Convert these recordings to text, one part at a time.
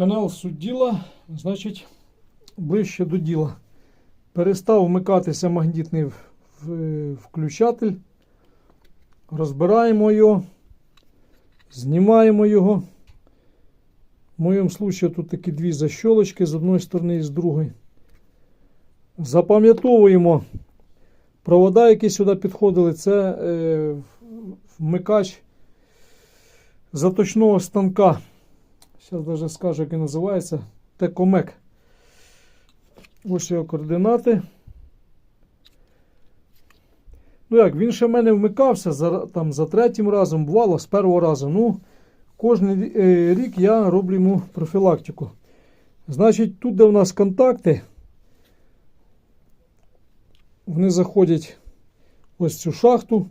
Канал суть значить, ближче до діла. Перестав вмикатися магнітний включатель. Розбираємо його, знімаємо його. В моєму випадку тут такі дві защолочки з одної сторони і з другої. Запам'ятовуємо провода, які сюди підходили, це е, вмикач заточного станка. Зараз даже скажу, як він називається. Текомек. Ось його координати. Ну як, він ще в мене вмикався за, там, за третім разом, бувало, з першого разу. Ну, кожен рік я роблю йому профілактику. Значить, тут, де в нас контакти, вони заходять ось цю шахту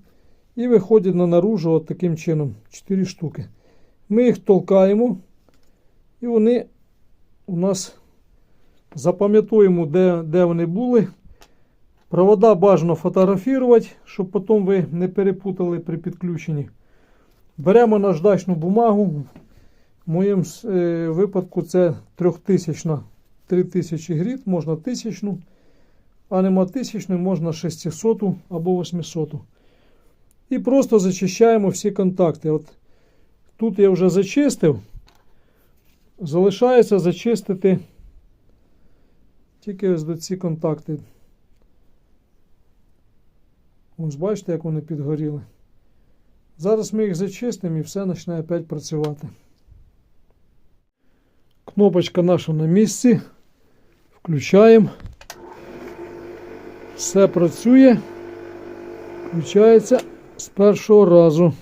і виходять на наружу от таким чином. 4 штуки. Ми їх толкаємо, і вони у нас запам'ятуємо, де, де вони були. Провода бажано фотографувати, щоб потім ви не перепутали при підключенні. Беремо наждачну бумагу. В моєму е, випадку це 3000 3000 гріт, можна 1000, а нема 1000, можна 600 або 800. І просто зачищаємо всі контакти. От тут я вже зачистив. Залишається зачистити тільки ось до ці контакти. Ось бачите, як вони підгоріли. Зараз ми їх зачистимо і все почне опять працювати. Кнопочка наша на місці. Включаємо. Все працює. Включається з першого разу.